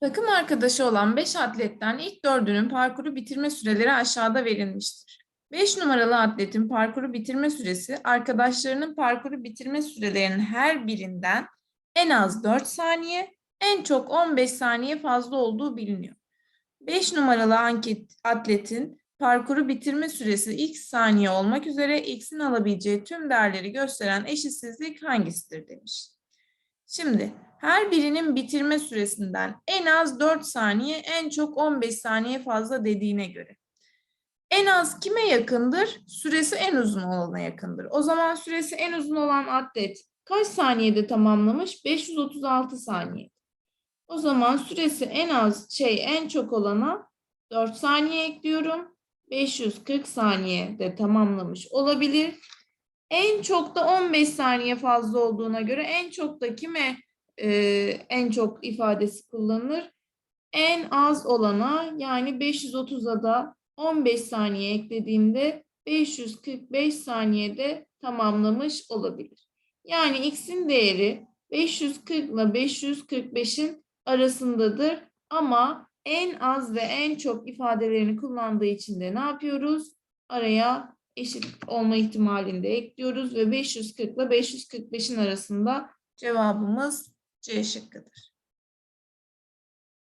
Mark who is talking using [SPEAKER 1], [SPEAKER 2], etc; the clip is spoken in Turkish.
[SPEAKER 1] Takım arkadaşı olan 5 atletten ilk dördünün parkuru bitirme süreleri aşağıda verilmiştir. 5 numaralı atletin parkuru bitirme süresi arkadaşlarının parkuru bitirme sürelerinin her birinden en az 4 saniye, en çok 15 saniye fazla olduğu biliniyor. 5 numaralı anket atletin parkuru bitirme süresi x saniye olmak üzere x'in alabileceği tüm değerleri gösteren eşitsizlik hangisidir demiş. Şimdi her birinin bitirme süresinden en az 4 saniye, en çok 15 saniye fazla dediğine göre. En az kime yakındır? Süresi en uzun olana yakındır. O zaman süresi en uzun olan atlet kaç saniyede tamamlamış? 536 saniye. O zaman süresi en az şey en çok olana 4 saniye ekliyorum. 540 saniyede tamamlamış olabilir. En çok da 15 saniye fazla olduğuna göre en çok da kime e, en çok ifadesi kullanılır? En az olana yani 530'a da 15 saniye eklediğimde 545 saniyede tamamlamış olabilir. Yani x'in değeri 540 ile 545'in arasındadır ama en az ve en çok ifadelerini kullandığı için de ne yapıyoruz? Araya eşit olma ihtimalini de ekliyoruz ve 540 ile 545'in arasında cevabımız C şıkkıdır.